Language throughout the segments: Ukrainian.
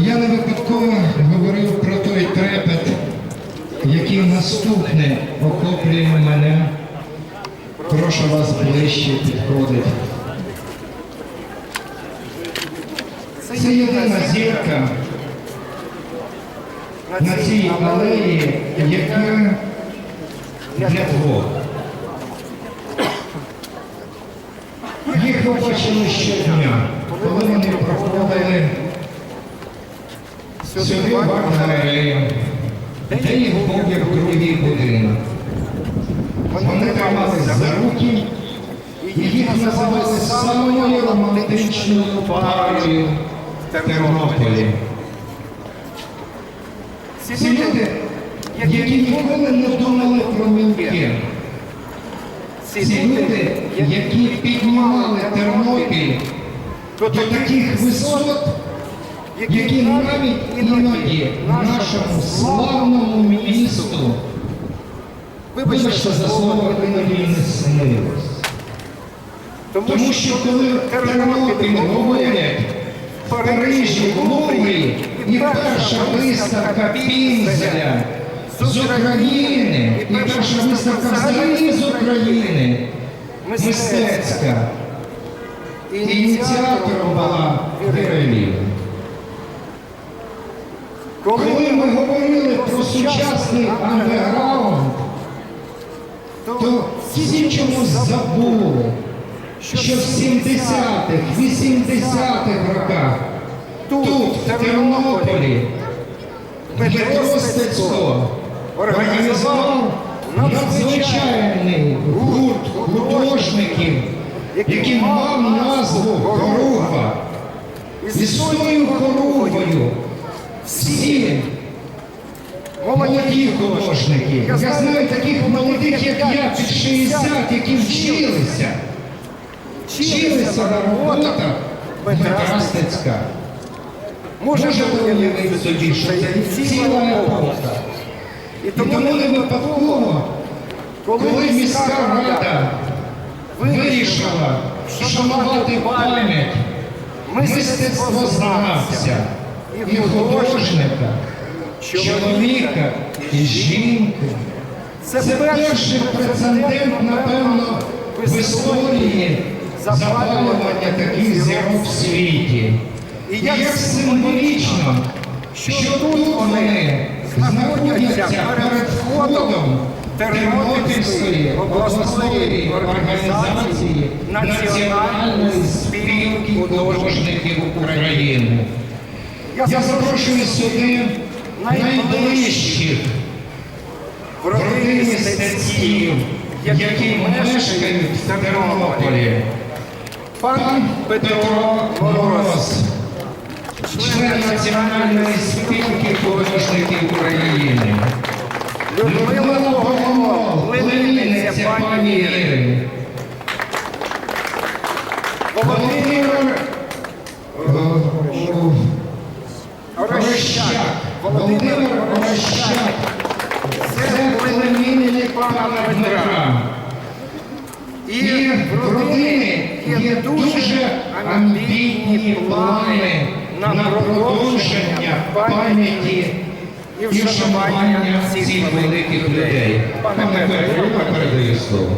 Я не випадково говорив про той трепет, який наступне охоплює мене. Прошу вас ближче підходити. Це єдина зірка на цій алеї, яка для двох. Їх ви бачили щодня, коли вони проходили сюди арт-галерею, де їх був як другий будинок. Вони тримались за руки, і їх називали самою романтичною парою в Тернополі. Ці люди, які ніколи не думали про мілки. Ці люди, які піднімали Тернопіль до таких висот, які навіть іноді нашому славному місту, вибачте за слово, іноді не снилось. Тому що коли Тернопіль говорять в Парижі, в Луврі, і перша виставка Пінзеля з України, і перша виставка взагалі з України, мистецька. Ініціатором була Віра. Коли ми говорили про сучасний андеграунд, то всі чомусь забули, що в 70-х, 80-х роках тут, в Тернополі, Стецько організував надзвичайний гурт художників, який мав назву Хоругва. І з тою хоругвою всі молоді художники. Я знаю таких молодих, як я, під 60, які вчилися. Вчилися на роботах Дмитра Стецька. Може уявити собі, що це ціла епоха. І тому не випадково, коли міська рада вирішила вшанувати пам'ять мистецтвознавця і художника, чоловіка і жінки. Це перший прецедент, напевно, в історії запалювання таких зірок в світі. І як символічно, що тут вони знаходяться перед входом Тернопільської обласної організації Національної спілки художників України. Я запрошую сюди найближчих родин мистецьків, які мешкають в Тернополі. Пан Петро Мороз, член Національної спілки художників України. Людмила Богомол, племінниця пані Ірини. Володимир Орощак. Володимир Орощак. Це племінник пана Дмитра. І в родини є дуже амбітні плани на продовження пам'яті і вшанування цих великих людей. Пане Петро, я передаю слово.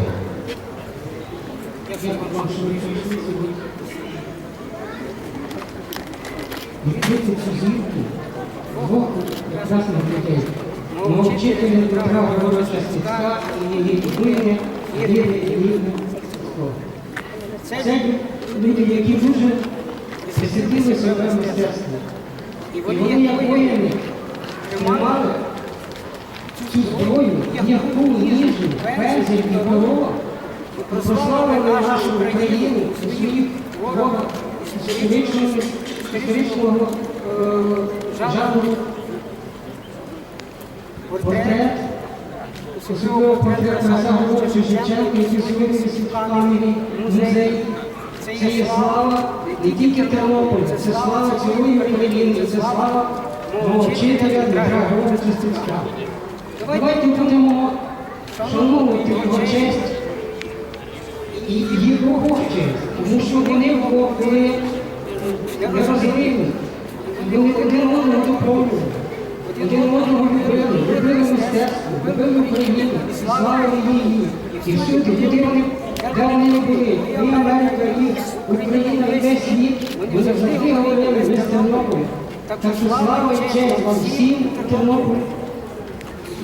Відкрити цю зірку двох прекрасних людей. Мого вчителя Дмитра Григоровича Стецька і її людини Ірини Стецько. Це люди, які дуже присвятили себе мистецтву. І вони, як воїни, тримали цю зброю, яку ніжну, пензель і і прославили нашу Україну у своїх творах історичного, історичного е, жанру портрет, особливо портрет Тараса Григоровича Шевченка, висить в камері музей. Це є слава не тільки Тернополя, це слава цілої України, це слава мого вчителя Дмитра Григоровича Стецька. Давайте будемо шановувати його честь і його честь, тому що вони були нерозривні. Вони один Тернополю. Один одного любили, любили мистецтво, любили Україну, славили її. І всюди, куди вони, де вони були, і Америка, і Україна, і весь світ, вони завжди говорили, ми з Тернополя. Так що слава і честь вам всім Тернополю,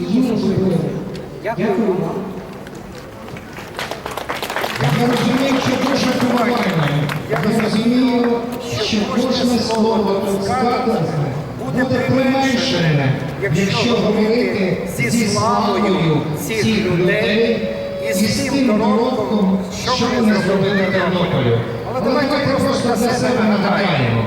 і їм особливо. Дякую вам. Я розумію, що дуже поважно. Що кожне слово тут сказане буде применшене, якщо говорити зі славою цих людей і з тим доробком, що вони зробили Тернополю. Але давайте просто за себе нагадаємо.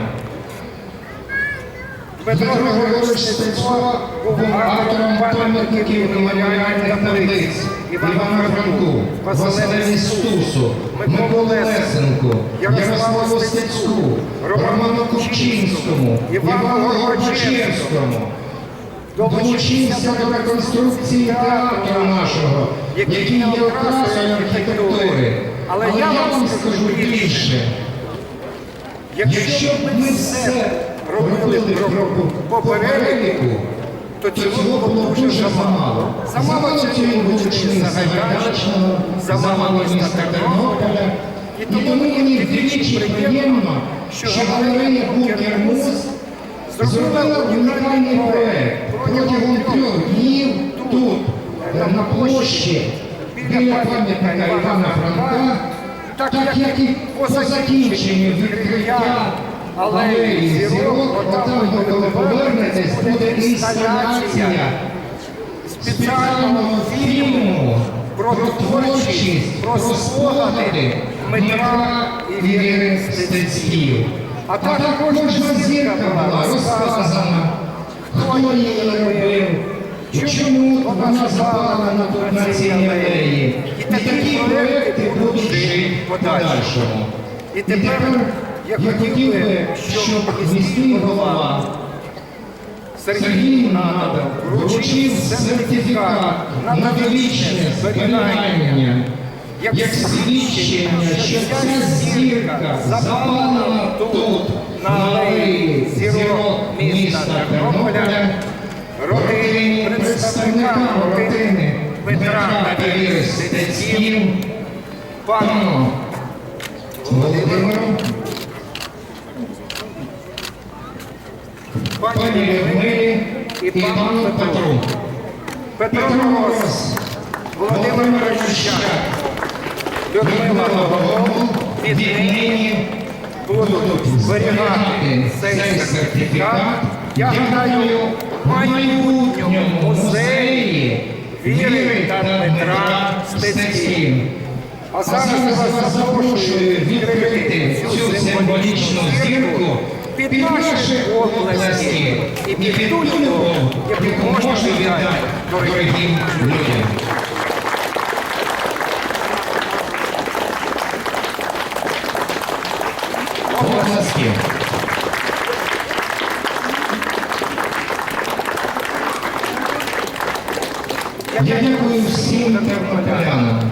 Дмитро Григорович Стецько був автором пам'ятників і меморіальних таблиць Івану Франку, Василеві Стусу, Миколу Лесенку, Ярославу Стецьку, Роману Купчинському, Івану Горбачевському. Долучився до реконструкції театру нашого, який є окрасою архітектури. Але я вам скажу більше. Якщо б ми все робили по переліку, то цього було дуже замало. Замало цієї вуличної Сагайдачного, замало міста Тернополя. І тому мені вдвічі приємно, що галерея Букер Муз зробила унікальний проект протягом трьох днів тут, на площі, біля пам'ятника Івана Франка, так як і по закінченню відкриття алеї зірок, отам, ви коли повернетесь, буде інсталяція спеціального фільму про творчість, про спогади Дмитра і Віри Стецьків. А так кожна зірка була розказана, хто її робив, чому вона запалена тут на цій алеї. І такі проекти будуть жити в подальшому. І тепер я хотів би, щоб міський голова Сергій Надав вручив сертифікат на довічне зберігання. як свідчення, що ця зірка запалена тут, на алеї зірок міста Тернополя, родині, представникам родини Петра та Віри пану Володимиру, пані Людмилі і пану Петру. Петро Мороз, Володимир Рощак, Людмила Богомол віднині будуть зберігати цей сертифікат. Я гадаю, майбутньому музеї Віри та Дмитра Стецьків. А зараз я вас запрошую відкрити цю символічну зірку під наші області і під ту любов, яку можна віддати дорогим людям. Я дякую всім тернополянам.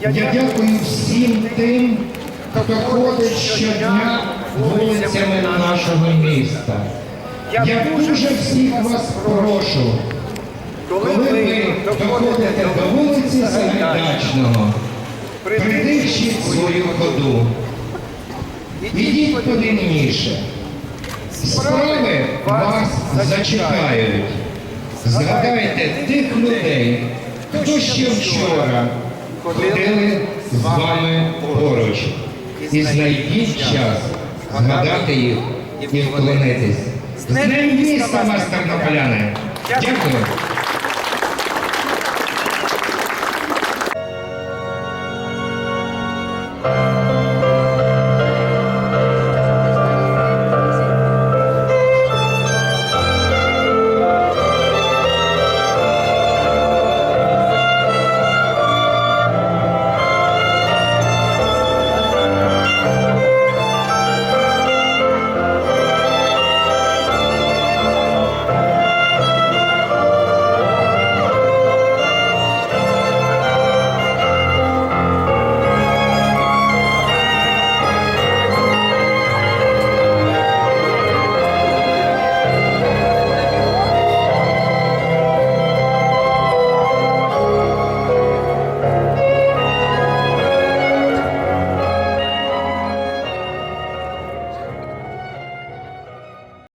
Я дякую всім тим, хто ходить щодня вулицями нашого міста. Я дуже всіх вас прошу, коли ви доходите до вулиці Сагайдачного, придивчіть свою ходу. Ідіть повільніше. Справи вас зачекають. Згадайте тих людей, хто ще вчора ходили з вами поруч. І знайдіть час згадати їх і вклонитись. З ним міста вас, тернополяни! Дякую!